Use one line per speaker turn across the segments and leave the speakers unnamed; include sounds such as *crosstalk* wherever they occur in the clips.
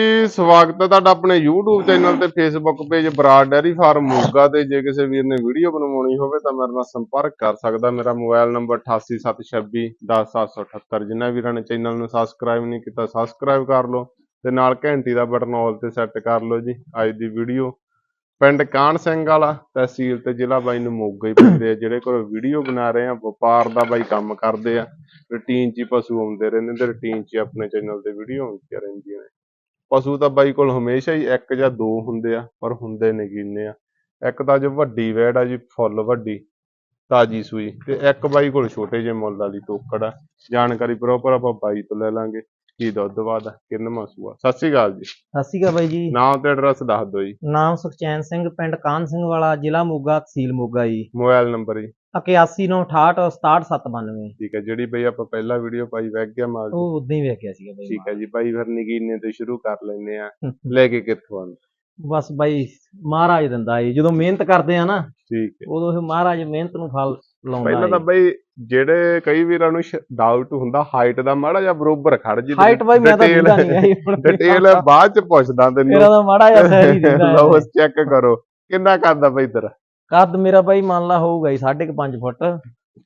ਸਵਾਗਤ ਹੈ ਤੁਹਾਡਾ ਆਪਣੇ YouTube ਚੈਨਲ ਤੇ Facebook page Brar dairy farm Moga ਤੇ। ਜੇ ਕਿਸੇ ਵੀਰ ਨੇ ਵੀਡੀਓ ਬਣਵਾਉਣੀ ਹੋਵੇ ਤਾਂ ਮੇਰੇ ਨਾਲ ਸੰਪਰਕ ਕਰ ਸਕਦਾ। ਮੇਰਾ ਮੋਬਾਈਲ ਨੰਬਰ 8876 10778 ਜਿਨ੍ਹਾਂ ਵੀਰਾਂ ਨੇ ਚੈਨਲ ਨੂੰ ਸਬਸਕ੍ਰਾਈਬ ਨਹੀਂ ਕੀਤਾ ਸਬਸਕ੍ਰਾਈਬ ਕਰ ਲਓ ਤੇ ਨਾਲ ਘੰਟੀ ਦਾ ਬਟਨ ਆਲ ਤੇ ਸੈੱਟ ਕਰ ਲਓ ਜੀ। ਅੱਜ ਦੀ ਵੀਡੀਓ ਪਿੰਡ ਕਾਨ ਸਿੰਘ ਵਾਲਾ, ਤਹਿਸੀਲ ਤੇ ਜ਼ਿਲ੍ਹਾ ਬਾਈ ਨੂੰ ਮੋਗਾ ਹੀ ਪੈਂਦੇ ਆ। ਜਿਹੜੇ ਕੋਲ ਵੀਡੀਓ ਬਣਾ ਰਹੇ ਆ, ਵਪਾਰ ਦਾ ਬਾਈ ਕੰਮ ਕਰਦੇ ਆ। ਰੂਟੀਨ 'ਚ ਹੀ ਪਸ਼ੂ ਆਉਂਦੇ ਰਹਿੰਦੇ ਤੇ ਰੂਟੀਨ 'ਚ ਆਪਣੇ ਚੈਨਲ ਤੇ ਵੀਡੀਓ ਆਉਂਦੀਆਂ ਰਹਿੰਦੀਆਂ ਨੇ। ਪਸ਼ੂ ਤਾਂ ਬਾਈ ਕੋਲ ਹਮੇਸ਼ਾ ਹੀ ਇੱਕ ਜਾਂ ਦੋ ਹੁੰਦੇ ਆ ਪਰ ਹੁੰਦੇ ਨਗੀਨੇ ਆ। ਇੱਕ ਤਾਂ ਜੋ ਵੱਡੀ ਵੈੜ ਆ ਜੀ ਫੁੱਲ ਵੱਡੀ ਤਾਜੀ ਸੂਈ ਤੇ ਇੱਕ ਬਾਈ ਕੋਲ ਛੋਟੇ ਜਿਹੇ ਮੁੱਲ ਵਾਲੀ ਤੋਕੜ ਆ। ਜਾਣਕਾਰੀ ਪ੍ਰੋਪਰ ਆਪਾਂ ਬਾਈ ਤੋਂ ਲੈ ਲਾਂਗੇ ਕੀ ਦੁੱਧ ਬਾਦ ਕਿੰਨਵਾਂ ਸੂਆ ਸਤਿ ਸ਼੍ਰੀ ਅਕਾਲ ਜੀ।
ਸਤਿ ਸ਼੍ਰੀ ਅਕਾਲ ਬਾਈ ਜੀ।
ਨਾਮ ਤੇ ਐਡਰੈਸ ਦੱਸ ਦਿਓ ਜੀ।
ਨਾਮ ਸੁਖਚੈਨ ਸਿੰਘ ਪਿੰਡ ਕਾਨ ਸਿੰਘ ਵਾਲਾ ਜ਼ਿਲ੍ਹਾ ਮੋਗਾ ਤਹਿਸੀਲ ਮੋਗਾ ਜੀ।
ਮੋਬਾਈਲ ਨੰਬਰ ਜੀ।
8198 6797
ਠੀਕ ਹੈ ਜਿਹੜੀ ਬਈ ਆਪਾਂ ਪਹਿਲਾ ਵੀਡੀਓ ਪਾਈ ਵੈਗ ਗਿਆ ਮਾਲ ਦੀ।
ਉਹ ਉਦਾਂ ਹੀ ਵੇਖਿਆ ਸੀਗਾ ਬਾਈ
ਠੀਕ ਹੈ ਜੀ ਬਾਈ ਫਿਰ ਨਗੀਨੇ ਤੋਂ ਸ਼ੁਰੂ ਕਰ ਲੈਨੇ ਆ ਲੈ ਕੇ ਕਿੱਥੋਂ ਆਉਂਦੇ?
ਬਸ ਬਾਈ ਮਹਾਰਾਜ ਦਿੰਦਾ ਏ। ਜਦੋਂ ਮਿਹਨਤ ਕਰਦੇ ਆ ਨਾ
ਠੀਕ ਹੈ।
ਉਦੋਂ ਫਿਰ ਮਹਾਰਾਜ ਮਿਹਨਤ ਨੂੰ ਫਲ ਲਾਉਂਦਾ
ਪਹਿਲਾਂ ਤਾਂ ਬਈ ਜਿਹੜੇ ਕਈ ਵੀਰਾਂ ਨੂੰ ਡਾਊਟ ਹੁੰਦਾ ਹਾਈਟ ਦਾ ਮਾੜਾ ਜਿਹਾ ਬਰੋਬਰ ਖੜ ਜੀ
ਹਾਈਟ ਬਾਈ ਮੈਂ ਤਾਂ ਦਿੰਦਾ ਨਹੀਂ
ਡਿਟੇਲ ਬਾਅਦ ਚ ਪੁੱਛਦਾ
ਮੇਰਾ
ਤੈਨੂੰ
ਤਾਂ ਮਾੜਾ ਜਿਹਾ ਸਹਿਰ ਹੀ ਦਿੰਦਾ
ਲਓ। ਚੈੱਕ ਕਰੋ। ਕਿੰਨਾ ਕਰਦਾ ਬਈ ਤੇਰਾ?
ਕੱਦ ਮੇਰਾ ਬਾਈ ਮੰਨ ਲਾ ਹੋਊਗਾ ਜੀ 5.5 ਫੁੱਟ।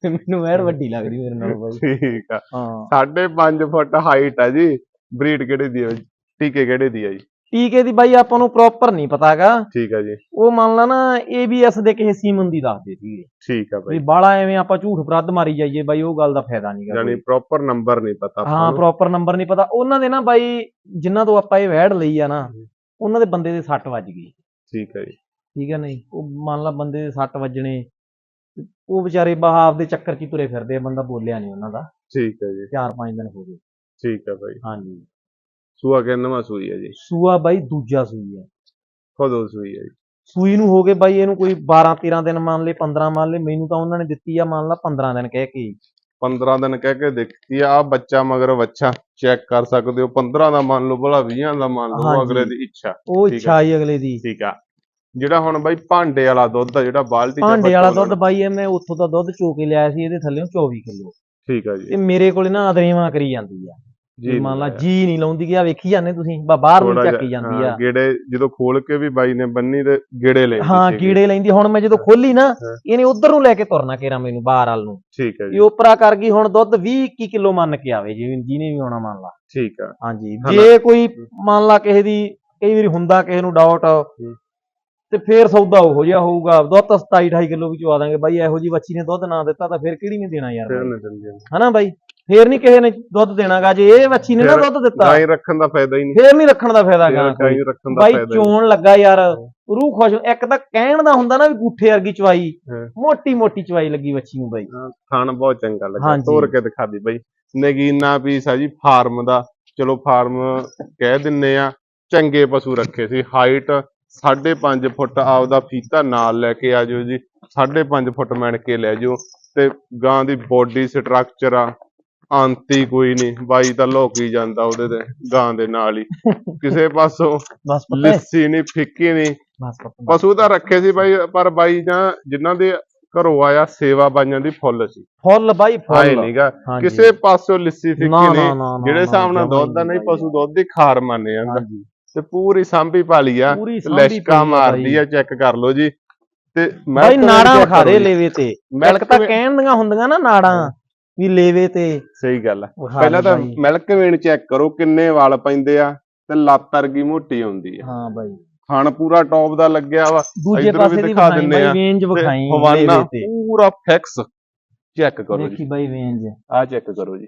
ਤੇ ਮੈਨੂੰ ਐਰ ਵੱਡੀ ਲੱਗਦੀ ਮੇਰੇ ਨਾਲ ਬਾਈ।
ਠੀਕ ਆ।
ਹਾਂ।
5.5 ਫੁੱਟ ਹਾਈਟ ਆ ਜੀ। ਬਰੀਡ ਕਿਹੜੇ ਦੀ ਜੀ? ਟੀਕੇ ਕਿਹੜੇ ਦੀ ਆ ਜੀ?
ਟੀਕੇ ਦੀ ਬਾਈ ਆਪਾਂ ਨੂੰ ਪ੍ਰੋਪਰ ਨਹੀਂ ਪਤਾਗਾ।
ਠੀਕ ਆ ਜੀ।
ਉਹ ਮੰਨ ਲਾ ਨਾ ABS ਦੇ ਕਿਸੇ ਸੀਮਨ ਦੀ ਦੱਸਦੇ ਸੀਗੇ
ਠੀਕ ਆ
ਵੀ
ਬਈ
ਬਾਲਾ ਐਵੇਂ ਆਪਾਂ ਝੂਠ ਫਰੱਦ ਮਾਰੀ ਜਾਈਏ ਬਾਈ ਉਹ ਗੱਲ ਦਾ ਫਾਇਦਾ ਨਹੀਂਗਾ
ਯਾਨੀ ਪ੍ਰੋਪਰ ਨੰਬਰ ਨਹੀਂ ਪਤਾ ਆਪਾਂ
ਹਾਂ। ਪ੍ਰੋਪਰ ਨੰਬਰ ਨਹੀਂ ਪਤਾ। ਉਹਨਾਂ ਦੇ ਨਾ ਬਾਈ ਜਿਨ੍ਹਾਂ ਤੋਂ ਆਪਾਂ ਇਹ ਵੈੜ ਲਈ ਆ ਨਾ ਉਹਨਾਂ ਦੇ ਬੰਦੇ ਦੇ ਸੱਟ ਵੱਜ ਗਈ।
ਠੀਕ ਆ ਜੀ।
ਠੀਕ ਹੈ ਨਹੀਂ? ਉਹ ਮੰਨ ਲਾ ਬੰਦੇ ਦੇ ਸੱਟ ਵੱਜਣੇ ਉਹ ਵਿਚਾਰੇ ਬਾਹ ਆਪਦੇ ਚੱਕਰ 'ਚ ਹੀ ਤੁਰੇ ਫਿਰਦੇ ਆ ਬੰਦਾ ਬੋਲਿਆ ਨਹੀਂ ਉਹਨਾਂ ਦਾ।
ਠੀਕ ਆ ਜੀ।
4-5 ਦਿਨ ਹੋ ਗਏ।
ਠੀਕ ਆ ਬਾਈ।
ਹਾਂਜੀ।
ਸੂਆ ਕਿੰਨਵਾਂ ਸੂਈ ਆ ਜੀ?
ਸੂਆ ਬਾਈ ਦੂਜਾ ਸੂਈ ਹੈ
ਕਦੋਂ ਸੂਈ ਜੀ?
ਸੂਈ ਨੂੰ ਹੋ ਗਏ ਬਾਈ ਇਹਨੂੰ ਕੋਈ 12-13 ਦਿਨ ਮੰਨ ਲਏ 15 ਮੰਨ ਲਏ ਮੈਨੂੰ ਤਾਂ ਉਹਨਾਂ ਨੇ ਦਿੱਤੀ ਆ ਮੰਨ ਲਾ 15 ਦਿਨ ਕਹਿ ਕੇ।
15 ਦਿਨ ਕਹਿ ਕੇ ਦੇਖੀ ਆ ਬੱਚਾ ਮਗਰ ਬੱਚਾ ਚੈੱਕ ਕਰ ਸਕਦੇ ਹੋ 15 ਦਾ ਮੰਨ ਲਓ ਭਲਾ 20 ਦਾ ਮੰਨ ਲਓ। ਅਗਲੇ ਦੀ ਇੱਛਾ।
ਉਹ
ਹੈ।
ਇੱਛਾ ਆਈ ਅਗਲੇ ਦੀ।
ਠੀਕ ਆ। ਜਿਹੜਾ ਹੁਣ ਬਾਈ ਭਾਂਡੇ ਵਾਲਾ ਦੁੱਧ ਆ ਜਿਹੜਾ ਬਾਲਟੀ ਚ
ਭਾਂਡੇ ਵਾਲਾ ਦੁੱਧ ਬਾਈ ਇਹ ਮੈਂ ਉੱਥੋਂ ਦਾ ਦੁੱਧ ਚੋ ਕੇ ਲਿਆਇਆ ਸੀ ਇਹਦੇ ਥੱਲੇੋਂ 24 ਕਿਲੋ।
ਠੀਕ ਆ ਜੀ।
ਤੇ ਮੇਰੇ ਕੋਲੇ ਨਾ ਅਦਰੇਵਾ ਕਰੀ ਜਾਂਦੀ ਆ। ਜੀ ਮੰਨ ਲਾ ਜੀ ਨਹੀਂ ਲਾਉਂਦੀ ਗਿਆ ਵੇਖੀ ਜਾਂਦੇ ਤੁਸੀਂ ਬਾ ਬਾਹਰ ਨੂੰ ਚੱਕੀ ਜਾਂਦੀ
ਹਾਂ,
ਆ।
ਗੇੜੇ ਜਦੋਂ ਖੋਲ ਕੇ ਵੀ ਬਾਈ ਨੇ ਬੰਨੀ ਤੇ ਗੇੜੇ ਲੈ
ਹਾਂ ਕੀੜੇ ਲੈਂਦੀ ਹੁਣ ਮੈਂ ਜਦੋਂ ਖੋਲੀ ਨਾ। ਇਹਨੇ ਉਧਰ ਨੂੰ ਲੈ ਕੇ ਤੁਰਨਾ ਕੇਰਾ ਮੈਨੂੰ ਬਾਹਰ ਵਾਲ ਨੂੰ।
ਠੀਕ ਹੈ
ਇਹ
ਜੀ
ਉਪਰਾ ਕਰ ਗਈ ਹੁਣ ਦੁੱਧ 20 21 ਕਿਲੋ ਮੰਨ ਕੇ ਆਵੇ ਜੀ ਜਿਹਨੇ ਵੀ ਆਉਣਾ ਮੰਨ ਲਾ।
ਠੀਕ ਆ।
ਹਾਂਜੀ। ਜੇ ਕੋਈ ਮੰਨ ਲਾ ਕਿਸੇ ਦੀ ਕਈ ਵਾਰੀ ਹੁੰਦਾ ਕਿਸੇ ਨੂੰ ਡਾਊਟ ਤੇ ਫੇਰ ਸੌਦਾ ਉਹੋ ਜਿਹਾ ਹੋਊਗਾ। ਦੁੱਧ ਤਾਂ 27 28 ਕਿਲੋ ਵੀ ਚਵਾ ਦਾਂਗੇ ਬਾਈ ਇਹੋ ਜੀ ਬੱਚੀ ਨੇ ਦੁੱਧ ਨਾ ਦਿੱਤਾ ਤਾਂ ਫਿਰ ਕਿਹੜੀ ਨੇ ਦੇਣਾ ਯਾਰ
ਫਿਰ? ਨਾ ਚੱਲ ਜਾਂਦੇ
ਹਨਾ ਬਾਈ? ਫੇਰ ਨਹੀਂ ਕਿਸੇ ਨੇ ਦੁੱਧ ਦੇਣਾਗਾ ਜੇ ਇਹ ਬੱਚੀ ਨੇ ਨਾ ਦੁੱਧ ਦਿੱਤਾ।
ਗਾਈ ਰੱਖਣ ਦਾ ਫਾਇਦਾ ਹੀ ਨਹੀਂ।
ਫੇਰ ਨਹੀਂ ਰੱਖਣ ਦਾ ਫਾਇਦਾ ਗਾ।
ਰੱਖਣ ਦਾ
ਬਾਈ
ਫਾਇਦਾ ਹੀ ਨਹੀਂ।
ਚੋਣ ਲੱਗਾ ਯਾਰ ਰੂਹ ਖੁਸ਼ ਇੱਕ ਤਾਂ ਕਹਿਣ ਦਾ ਹੁੰਦਾ ਨਾ ਵੀ ਗੂਠੇ ਵਰਗੀ ਚਵਾਈ
ਹਾਂ।
ਮੋਟੀ ਮੋਟੀ ਚਵਾਈ ਲੱਗੀ ਬੱਚੀ ਨੂੰ ਬਾਈ।
ਹਾਂ, ਖਾਣ ਬਹੁਤ ਚੰਗਾ ਲੱਗਾ।
ਹਾਂਜੀ।
ਤੋੜ ਕੇ ਦਿਖਾ ਦੀ ਬਾਈ। ਨਗੀਨਾ ਪੀਸ ਆ ਜੀ ਫਾਰਮ ਦਾ। ਚਲੋ ਫਾਰਮ ਕਹਿ ਦਿੰਨੇ ਆ ਚੰਗੇ ਪਸ਼ੂ ਰੱਖੇ ਸੀ। ਹਾਈਟ 5.5 ਫੁੱਟ ਆਪਦਾ ਫੀਤਾ ਨਾਲ ਲੈ ਕੇ ਆ ਜਾਓ ਜੀ। 5.5 ਫੁੱਟ ਮਿਣ ਕੇ ਲੈ ਜਾਓ। ਤੇ ਗਾਂ ਦੀ ਬੋਡੀ ਸਟਰਕਚਰ ਆ ਆਂਤੀ ਕੋਈ ਨਹੀਂ ਬਾਈ ਤਾਂ ਲੋਕੀ ਜਾਂਦਾ ਉਹਦੇ ਤੇ ਗਾਂ ਦੇ ਨਾਲ ਹੀ। ਕਿਸੇ ਪਾਸੋਂ
ਬਸ ਪਤਾ। ਹੈ
ਲਿੱਸੀ ਨਹੀਂ ਫਿੱਕੀ ਨਹੀਂ
ਬਸ ਪਤਾ।
ਪਸ਼ੂ ਤਾਂ ਰੱਖੇ ਸੀ ਬਾਈ ਪਰ ਬਾਈ ਜਾਂ ਜਿਨ੍ਹਾਂ ਦੇ ਘਰੋਂ ਆਇਆ ਸੇਵਾ ਬਾਈਆਂ ਦੀ ਫੁੱਲ ਸੀ।
ਫੁੱਲ ਬਾਈ
ਆਏ
ਫੁੱਲ
ਨਹੀਂਗਾ
ਹਾਂਜੀ।
ਕਿਸੇ ਪਾਸੋਂ ਲਿੱਸੀ ਫਿੱਕੀ
ਨਾ, ਨਾ,
ਨਹੀਂ
ਨਾ,
ਜਿਹੜੇ
ਨਾ,
ਹਿਸਾਬ ਨਾਲ ਦੁੱਧ ਦਾ ਨਹੀਂ। ਪਸ਼ੂ ਦੁੱਧ ਦੀ ਖਾਰ ਮੰਨੇ ਜਾਂਦਾ
ਹਾਂਜੀ।
ਤੇ ਪੂਰੀ ਸਾਂਭੀ ਪਾਲੀ ਆ
ਪੂਰੀ ਸਾਂਭੀ
ਲੈਸ਼ਕਾ
ਪਈ ਆ
ਮਾਰਦੀ
ਬਾਈ।
ਆ ਚੈੱਕ ਕਰ ਲਓ ਜੀ। ਤੇ
ਬਾਈ ਨਾੜਾਂ
ਵੇਟ
ਵਿਖਾ ਦੇ। ਲੇਵੇ ਤੇ।
ਮਿਲਕ
ਤਾਂ ਕਹਿਣ ਦੀਆਂ ਹੁੰਦੀਆਂ ਨਾ ਨਾੜਾਂ ਵੀ ਲੇਵੇ ਤੇ।
ਸਹੀ ਗੱਲ ਆ। ਪਹਿਲਾਂ ਤਾਂ
ਬਾਈ।
ਮਿਲਕ ਵੇਣ ਚੈੱਕ ਕਰੋ ਕਿੰਨੇ ਵਾਲ ਪੈਂਦੇ ਆ ਤੇ ਲੱਤ ਵਰਗੀ ਮੋਟੀ ਹੁੰਦੀ ਆ।
ਹਾਂ ਬਾਈ।
ਖਾਣ ਪੂਰਾ ਟੌਪ ਦਾ ਲੱਗਿਆ ਵਾ।
ਦੂਜੇ ਪਾਸੇ ਦੀ
ਦਿਖਾ ਦਿੰਨੇ
ਬਾਈ
ਆ। ਤੇ
ਵਿਖਾਈ
ਹਵਾਨਾ ਪੂਰਾ ਫਿਕਸ ਚੈੱਕ ਕਰੋ ਜੀ।
ਦੇਖੀ ਬਾਈ ਵੇਂਜ
ਆ ਚੈੱਕ ਕਰੋ ਜੀ।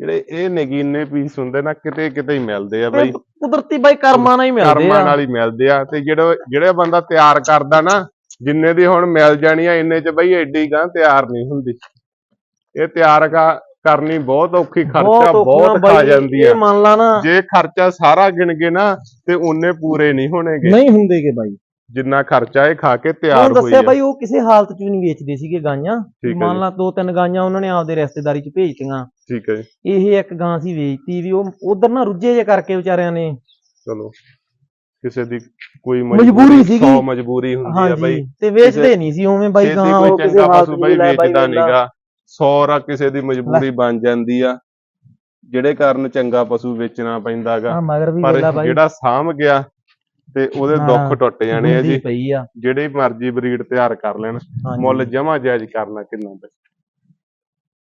ਜਿਹੜੇ ਇਹ ਨਗੀਨੇ ਪੀਸ ਹੁੰਦੇ ਨਾ ਕਿਤੇ ਕਿਤੇ ਹੀ ਮਿਲਦੇ ਆ ਬਾਈ।
ਕੁਦਰਤੀ ਬਾਈ ਕਰਮਾਂ ਨਾਲ ਹੀ ਮਿਲਦੇ
ਕਰਮਾਂ
ਆ
ਨਾਲ ਹੀ ਮਿਲਦੇ ਆ। ਤੇ ਜਿਹੜਾ ਜਿਹੜਾ ਬੰਦਾ ਤਿਆਰ ਕਰਦਾ ਨਾ ਜਿੰਨੇ ਦੀ ਹੁਣ ਮਿਲ ਜਾਣੀ ਆ ਇੰਨੇ ਚ ਬਈ ਐਡੀ ਗਾਂ ਤਿਆਰ ਨਹੀਂ ਹੁੰਦੀ। ਇਹ ਤਿਆਰ ਕਾ- ਕਰਨੀ ਬਹੁਤ ਔਖੀ ਖਰਚਾ ਬਹੁਤ ਖਾ
ਬਾਈ,
ਜਾਂਦੀ
ਇਹ
ਆ
ਮੰਨ ਲਾ ਨਾ।
ਜੇ ਖਰਚਾ ਸਾਰਾ ਗਿਣ ਕੇ ਨਾ ਤੇ ਉਹਨੇ ਪੂਰੇ ਨਹੀਂ ਹੋਣਗੇ।
ਨਹੀਂ ਹੁੰਦੇਗੇ ਬਾਈ।
ਜਿੰਨਾ ਖਰਚਾ ਇਹ ਖਾ ਕੇ ਤਿਆਰ ਹੋਈ
ਦੱਸਿਆ ਬਾਈ ਉਹ ਕਿਸੇ ਹਾਲਤ 'ਚ ਵੀ ਨਹੀਂ ਵੇਚਦੇ ਸੀਗੇ ਗਾਈਆਂ ਮੰਨ ਲਾ ਦੋ ਤਿੰਨ ਗਾਈਆਂ ਉਹਨਾਂ ਨੇ ਆਪਦੇ ਰਿਸ਼ਤੇਦਾਰੀ 'ਚ ਭੇਜਤੀਆਂ।
ਠੀਕ ਹੈ ਜੀ।
ਇਹ ਇੱਕ ਗਾਂ ਸੀ ਵੇਚਤੀ ਵੀ ਉਹ ਉਧਰ ਨਾ ਰੁੱਝੇ ਜੇ ਕਰਕੇ ਵਿਚਾਰਿਆਂ ਨੇ।
ਚਲੋ ਕਿਸੇ ਦੀ ਕੋਈ
ਮਜਬੂਰੀ ਸੀਗੀ।
ਸੌ ਮਜਬੂਰੀ ਹੁੰਦੀ ਆ ਬਾਈ।
ਤੇ ਵੇਚਦੇ ਨਹੀਂ ਸੀ ਉਵੇਂ ਬਾਈ ਗਾਂ ਉਹ ਕਿਸੇ ਹਾਲਤ
ਬਾਈ ਵੇਚਦਾ। ਨਹੀਂਗਾ। ਸੌਰਾ ਕਿਸੇ ਦੀ ਮਜਬੂਰੀ ਬਣ ਜਾਂਦੀ ਆ। ਜਿਹੜੇ ਕਾਰਨ ਚੰਗਾ ਪਸ਼ੂ ਵੇਚਣਾ ਪੈਂਦਾਗਾ। ਪਰ ਜਿਹੜਾ ਸਾਂਭ ਗਿਆ ਤੇ ਉਹਦੇ ਦੁੱਖ ਟੁੱਟ ਜਾਣੇ ਆ ਜੀ।
ਪਈ ਆ।
ਜਿਹੜੇ ਮਰਜ਼ੀ ਬਰੀਡ ਤਿਆਰ ਕਰ ਲੈਣ। ਮੁੱਲ ਜਮਾ ਜਾਇਜ਼ ਕਰਨਾ ਕਿੰਨਾ ਬਈ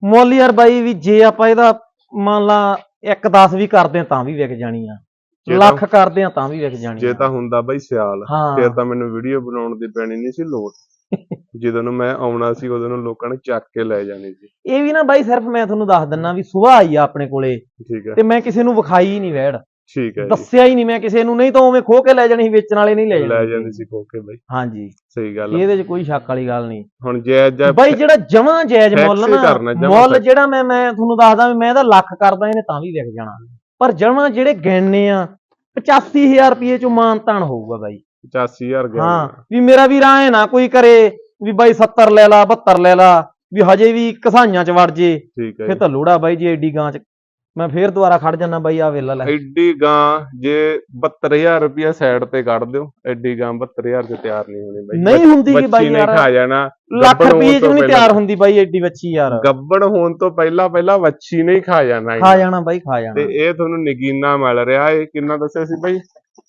ਮੁੱਲ ਯਾਰ ਬਾਈ ਵੀ ਜੇ ਆਪਾਂ ਇਹਦਾ ਮੰਨ ਲਾ 1.10 ਵੀ ਕਰਦੇ ਆ ਤਾਂ ਵੀ ਵਿਕ ਜਾਣੀ ਆ। ਲੱਖ ਕਰਦੇ ਆ ਤਾਂ ਵੀ ਵਿਕ ਜਾਣੀ
ਜੇ ਤਾਂ ਹੁੰਦਾ ਬਈ ਸਿਆਲ ਫਿਰ ਤਾਂ ਮੈਨੂੰ ਵੀਡੀਓ ਬਣਾਉਣ ਦੀ ਪੈਣੀ ਨਹੀਂ ਸੀ ਲੋੜ। *laughs* ਜਦੋਂ ਨੂੰ ਮੈਂ ਆਉਣਾ ਸੀ ਉਦੋਂ ਨੂੰ ਲੋਕਾਂ ਨੇ ਚੱਕ ਕੇ ਲੈ ਜਾਣੀ ਸੀ।
ਇਹ ਵੀ ਨਾ ਬਾਈ ਸਿਰਫ ਮੈਂ ਤੁਹਾਨੂੰ ਦੱਸ ਦਿੰਨਾ ਵੀ ਸੁਬਾਹ ਆਈ ਆ ਆਪਣੇ ਕੋਲੇ
ਠੀਕ ਹੈ
ਤੇ ਮੈਂ ਕਿਸੇ ਨੂੰ ਵਿਖਾਈ ਨਹੀਂ ਵੈੜ।
ਠੀਕ ਹੈ ਜੀ।
ਦੱਸਿਆ ਹੀ ਨਹੀਂ ਮੈਂ ਕਿਸੇ ਨੂੰ ਨਹੀਂ ਤਾਂ ਉਵੇਂ ਖੋ ਕੇ ਲੈ ਜਾਣੀ ਸੀ ਵੇਚਣ ਵਾਲੇ ਨਹੀਂ ਲੈ
ਲੈ
ਜਾਣੀ
ਜਾਂਦੀ ਸੀ ਕੋਕੇ ਬਈ।
ਹਾਂਜੀ।
ਸਹੀ ਗੱਲ ਆ।
ਇਹਦੇ 'ਚ ਕੋਈ ਸ਼ੱਕ ਵਾਲੀ ਗੱਲ ਨਹੀਂ।
ਹੁਣ ਜਾਇਜ਼ ਜਾਂ
ਬਾਈ ਜਿਹੜਾ ਜਮਾਂ ਜਾਇਜ਼
Tax
ਮੁੱਲ
ਹੀ
ਨਾ
ਜਮਾਂ
ਮੁੱਲ
tax।
ਜਿਹੜਾ ਮੈਂ ਮੈਂ ਤੁਹਾਨੂੰ ਦੱਸਦਾ ਵੀ ਮੈਂ ਇਹਦਾ ਲੱਖ ਕਰਦਾ ਇਹਨੇ ਤਾਂ ਵੀ ਵਿਕ ਜਾਣਾ। ਪਰ ਜਮਾਂ ਜਿਹੜੇ ਗਿਣਨੇ ਆ 85000 ਰੁਪਏ ਚੋਂ ਮਾਨਤਾਨ ਹੋਊਗਾ ਬਾਈ।
85000 ਗਿਆ
ਹਾਂ ਵੀ ਮੇਰਾ ਵੀਰ ਐ ਨਾ ਕੋਈ ਕਰੇ ਵੀ ਬਾਈ 70 ਲੈ ਲਾ 72 ਲੈ ਲਾ ਵੀ ਹਜੇ ਵੀ ਕਸਾਈਆਂ ਚ ਵੜ ਜੇ।
ਠੀਕ ਹੈ
ਫੇ
ਜੀ।
ਤਾਂ ਲੋੜਾ ਬਾਈ ਜੀ ਐਡੀ ਗਾਂ ਚ ਮੈਂ ਫੇਰ ਦੁਬਾਰਾ ਖੜ ਜਾਣਾ ਬਾਈ ਆ ਵੇਲਾ ਲੈ।
ਐਡੀ ਗਾਂ ਜੇ 72000 ਰੁਪਇਆ ਸਾਈਡ ਤੇ ਕੱਢ ਦਿਓ ਐਡੀ ਗਾਂ 72000 ਚ ਤਿਆਰ ਨਹੀਂ ਹੋਣੀ ਬਾਈ।
ਨਹੀਂ ਹੁੰਦੀ ਕਿ ਬਾਈ ਯਾਰ।
ਖਾ ਜਾਣਾ
ਲੱਖ ਰੁਪਏ ਚ
ਤੋਂ
ਵੀ ਨਹੀਂ ਤਿਆਰ ਹੁੰਦੀ ਬਾਈ ਐਡੀ ਬੱਚੀ ਯਾਰ।
ਗੱਬੜ ਹੋਣ ਤੋਂ ਪਹਿਲਾਂ ਪਹਿਲਾਂ ਵੱਛੀ ਨਹੀਂ ਖਾ ਜਾਣਾ
ਖਾ। ਜਾਣਾ ਬਾਈ ਖਾ
ਤੇ
ਜਾਣਾ
ਇਹ ਤੁਹਾਨੂੰ ਨਗੀਨਾ ਮਿਲ ਰਿਹਾ ਇਹ ਕਿੰਨਾ ਦੱਸਿਆ ਸੀ ਬਾਈ?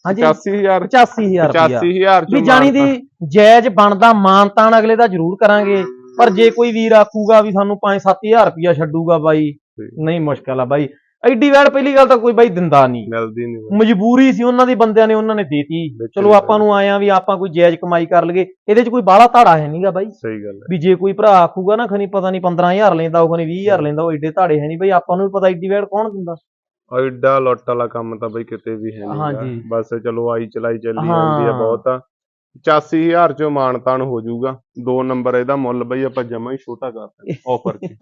ਹਾਂਜੀ।
85000
85000 ਰੁਪਇਆ।
85000 ਚ
ਵੀ ਜਾਣੀ ਦੀ ਜਾਇਜ਼ ਬਣਦਾ ਮਾਨਤਾਨ ਅਗਲੇ ਦਾ ਜ਼ਰੂਰ ਕਰਾਂਗੇ ਪਰ ਜੇ ਕੋਈ ਵੀਰ ਆਖੂਗਾ ਵੀ ਸਾਨੂੰ 5-7000 ਰੁਪਇਆ ਛੱਡੂਗਾ ਬਾਈ ਨਹੀਂ ਮੁਸ਼ਕਲ ਆ ਬਾਈ। ਐਡੀ ਵੈੜ ਪਹਿਲੀ ਗੱਲ ਤਾਂ ਕੋਈ ਬਾਈ ਦਿੰਦਾ ਨਹੀਂ।
ਮਿਲਦੀ ਨਹੀਂ
ਮਜਬੂਰੀ ਸੀ ਉਹਨਾਂ ਦੀ ਬੰਦਿਆਂ ਨੇ ਉਹਨਾਂ ਨੇ ਦੇਤੀ। ਚਲੋ ਆਪਾਂ ਨੂੰ ਆਇਆ ਵੀ ਆਪਾਂ ਕੋਈ ਜਾਇਜ਼ ਕਮਾਈ ਕਰ ਲਈਏ। ਇਹਦੇ 'ਚ ਕੋਈ ਬਾਹਲਾ ਧਾੜਾ ਹੈ ਨਹੀਂਗਾ ਬਾਈ।
ਸਹੀ ਗੱਲ ਹੈ।
ਵੀ ਜੇ ਕੋਈ ਭਰਾ ਆਖੂਗਾ ਨਾ ਖਨੀ ਪਤਾ ਨਹੀਂ 15000 ਲੈਂਦਾ ਉਹ ਖਨੀ 20000 ਲੈਂਦਾ ਉਹ ਐਡੇ ਧਾੜੇ ਹੈ ਨਹੀਂ ਬਈ। ਆਪਾਂ ਨੂੰ ਵੀ ਪਤਾ ਐਡੀ ਵੈੜ ਕੌਣ ਦਿੰਦਾ।
ਏਡਾ ਲੁੱਟ ਵਾਲਾ ਕੰਮ ਤਾਂ ਬਈ ਕਿਤੇ ਵੀ ਹੈ ਨਹੀਂ
ਹਾਂਜੀ।
ਬਸ ਚਲੋ ਆਈ ਚਲਾਈ ਚੱਲੀ
ਹਾਂ।
ਜਾਂਦੀ ਆ ਬਹੁਤ ਆ। 85000 ਚੋਂ ਮਾਨਤਾਨ ਹੋ ਜਾਊਗਾ। ਦੋ ਨੰਬਰ ਇਹਦਾ ਮੁੱਲ ਬਈ ਆਪਾਂ ਜਮਾ ਹੀ ਛੋਟਾ ਕਰ ਦਾਂਗੇ ਆਫਰ 'ਚ।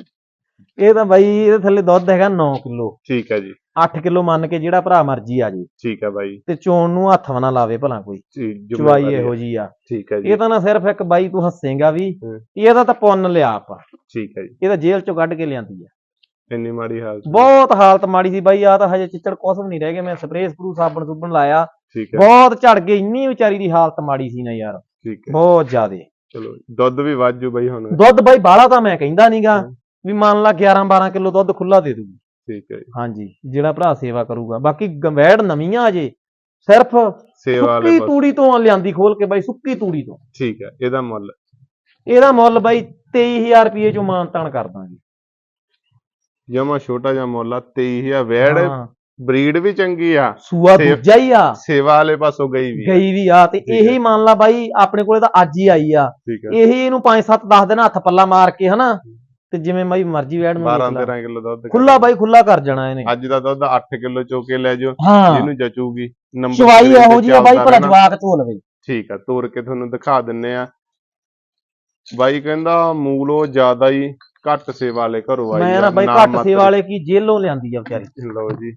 ਇਹ ਤਾਂ ਬਾਈ ਇਹਦੇ ਥੱਲੇ ਦੁੱਧ ਹੈਗਾ 9 ਕਿਲੋ।
ਠੀਕ ਹੈ ਜੀ।
8 ਕਿਲੋ ਮੰਨ ਕੇ ਜਿਹੜਾ ਭਰਾ ਮਰਜ਼ੀ ਆ ਜੇ।
ਠੀਕ ਹੈ ਬਾਈ।
ਤੇ ਚੋਣ ਨੂੰ ਹੱਥ ਵੀ ਨਾ ਲਾਵੇ ਭਲਾ ਕੋਈ। ਚਵਾਈ ਇਹੋ। ਜੀ ਆ।
ਠੀਕ ਹੈ ਜੀ।
ਇਹ ਤਾਂ ਨਾ ਸਿਰਫ ਇੱਕ ਬਾਈ ਤੂੰ ਹੱਸੇਗਾ ਵੀ। ਇਹਦਾ ਤਾਂ ਪੁੰਨ ਲਿਆ ਆਪਾਂ।
ਠੀਕ ਹੈ ਜੀ।
ਇਹ ਤਾਂ ਜੇਲ੍ਹ ਚੋਂ ਕੱਢ ਕੇ ਲਿਆਂਦੀ ਆ।
ਇੰਨੀ ਮਾੜੀ ਹਾਲਤ
ਬਹੁਤ ਹਾਲਤ ਮਾੜੀ ਸੀ ਬਾਈ ਆ ਤਾਂ ਹਜੇ ਚਿੱਚੜ ਕੁਛ ਵੀ ਨਹੀਂ ਰਹਿ ਗਏ ਮੈਂ ਸਪਰੇਅ ਸਪਰੂ ਸਾਬਣ ਸੁਬਣ ਲਾਇਆ।
ਠੀਕ ਹੈ।
ਬਹੁਤ ਝੜ ਗਏ ਇੰਨੀ ਵਿਚਾਰੀ ਦੀ ਹਾਲਤ ਮਾੜੀ ਸੀ ਨਾ ਯਾਰ।
ਠੀਕ ਹੈ।
ਬਹੁਤ ਜ਼ਿਆਦੇ।
ਚਲੋ ਦੁੱਧ ਵੀ ਵਾਜੂ ਬਈ ਹੁਣ।
ਦੁੱਧ ਬਾਈ ਬਾਹਲਾ ਤਾਂ ਮੈਂ ਕਹਿੰਦਾ ਨਹੀਂਗਾ ਵੀ ਮੰਨ ਲਾ 11 12 ਕਿਲੋ ਦੁੱਧ ਖੁੱਲਾ ਦੇ ਦੂਗੀ
ਠੀਕ ਹੈ ਜੀ।
ਹਾਂਜੀ ਜਿਹੜਾ ਭਰਾ ਸੇਵਾ ਕਰੂਗਾ। ਬਾਕੀ ਗੰਵੈੜ ਨਵੀਆਂ ਅਜੇ ਸਿਰਫ
ਸੇਵਾ ਵਾਲੇ
ਸੁੱਕੀ
ਬਸ।
ਤੂੜੀ ਤੋਂ ਲਿਆਂਦੀ ਖੋਲ ਕੇ ਬਾਈ ਸੁੱਕੀ ਤੂੜੀ ਤੋਂ।
ਠੀਕ ਹੈ ਇਹਦਾ ਮੁੱਲ।
ਇਹਦਾ ਮੁੱਲ ਬਾਈ 23000 ਰੁਪਏ ਚੋਂ ਮਾਨਤਾਨ ਕਰ ਦਾਂਗੇ।
ਜਮਾ ਛੋਟਾ ਜਿਹਾ ਮੁੱਲ ਆ 23000 ਵੈੜ
ਹਾਂ,
ਬਰੀਡ ਵੀ ਚੰਗੀ ਆ।
ਸੂਆ
ਸੇਵ-
ਦੂਜਾ ਹੀ ਆ।
ਸੇਵਾ ਵਾਲੇ ਪਾਸੋਂ ਗਈ ਵੀ ਆ।
ਗਈ ਵੀ ਆ ਤੇ
ਠੀਕ ਹੈ।
ਇਹੀ ਮੰਨ ਲਾ ਬਾਈ ਆਪਣੇ ਕੋਲੇ ਤਾਂ ਅੱਜ ਹੀ ਆਈ ਆ।
ਠੀਕ ਹੈ।
ਇਹੀ ਇਹਨੂੰ 5-7 10 ਦਿਨ ਹੱਥ ਪੱਲਾ ਮਾਰ ਕੇ ਹਨਾ ਤੇ ਜਿਵੇਂ ਬਾਈ ਮਰਜ਼ੀ ਵੈੜ ਨੂੰ
12
ਵੇਚ ਲਾ।
13 ਕਿਲੋ ਦੁੱਧ
ਖੁੱਲਾ ਬਾਈ ਖੁੱਲਾ ਕਰ ਜਾਣਾ ਇਹਨੇ।
ਅੱਜ ਦਾ ਦੁੱਧ 8 ਕਿਲੋ ਚੋ ਕੇ ਲੈ ਜਾਓ। ਜਿਹਨੂੰ ਜਚੂਗੀ ਨੰਬਰ
ਚਵਾਈ ਇਹੋ ਜੀ ਆ ਬਾਈ ਭਲਾ। ਜਵਾਕ ਝੋਲ ਬਈ।
ਠੀਕ ਆ ਤੋਰ ਕੇ ਤੁਹਾਨੂੰ ਦਿਖਾ ਦਿੰਨੇ ਆ। ਬਾਈ ਕਹਿੰਦਾ ਮੂਲੋ ਜ਼ਿਆਦਾ ਹੀ ਘੱਟ ਸੇਵਾ ਵਾਲੇ ਘਰੋਂ ਆਈ
ਮੈਂ ਨਾ ਬਾਈ ਘੱਟ ਸੇਵਾ ਵਾਲੇ ਕੀ ਜੇਲੋਂ ਲਿਆਂਦੀ ਆ ਵਿਚਾਰੀ।
ਲਓ ਜੀ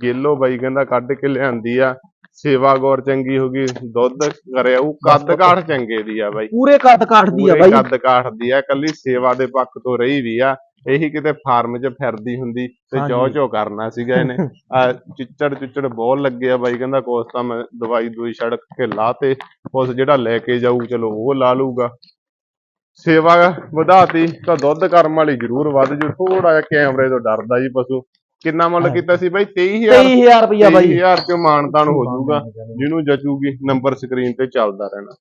ਗੇਲੋ ਬਾਈ ਕਹਿੰਦਾ ਕੱਢ ਕੇ ਲਿਆਂਦੀ ਆ। ਸੇਵਾ ਗੌਰ ਚੰਗੀ ਹੋ ਗਈ ਦੁੱਧ ਕਰਿਆ ਉਹ ਕੱਦ ਕਾਠ ਚੰਗੇ ਦੀ ਆ ਬਾਈ।
ਪੂਰੇ ਕੱਦ ਕਾਟਦੀ ਆ
ਪੂਰੇ
ਬਾਈ।
ਕੱਦ ਕਾਠ ਦੀ ਆ ਕੱਲੀ ਸੇਵਾ ਦੇ ਪੱਖ ਤੋਂ ਰਹੀ ਵੀ ਆ। ਇਹੀ ਕਿਤੇ ਫਾਰਮ 'ਚ ਫਿਰਦੀ ਹੁੰਦੀ ਤੇ। ਚੌ ਚੌ ਕਰਨਾ ਸੀਗਾ ਇਹਨੇ। *laughs* ਆ ਚਿੱਚੜ ਚਿੱਚੜ ਬਹੁਤ ਲੱਗੇ ਆ ਬਾਈ ਕਹਿੰਦਾ ਕੋਸ ਤਾਂ ਮੈਂ ਦਵਾਈ ਦੂਈ ਛੜਕ ਕੇ ਲਾਤੇ ਉਸ ਜਿਹੜਾ ਲੈ ਕੇ ਜਾਊ ਚਲੋ ਉਹ ਲਾ ਲੂਗਾ ਸੇਵਾ ਵਧਾਤੀ ਤਾਂ ਦੁੱਧ ਕਰਮ ਵਾਲੀ ਜ਼ਰੂਰ ਵੱਧ ਜੂ। ਥੋੜਾ ਜਿਹਾ ਕੈਮਰੇ ਤੋਂ ਡਰਦਾ ਜੀ ਪਸ਼ੂ। ਕਿੰਨਾ ਮੁੱਲ। ਕੀਤਾ ਸੀ ਬਾਈ? 23000
23000 ਰੁਪਇਆ ਬਾਈ।
23000 ਚ ਮਾਨਤਾਨ ਹੋ ਜਾਊਗਾ ਜਿਹਨੂੰ ਜਚੂਗੀ ਨੰਬਰ ਸਕਰੀਨ ਤੇ ਚੱਲਦਾ ਰਹਿਣਾ।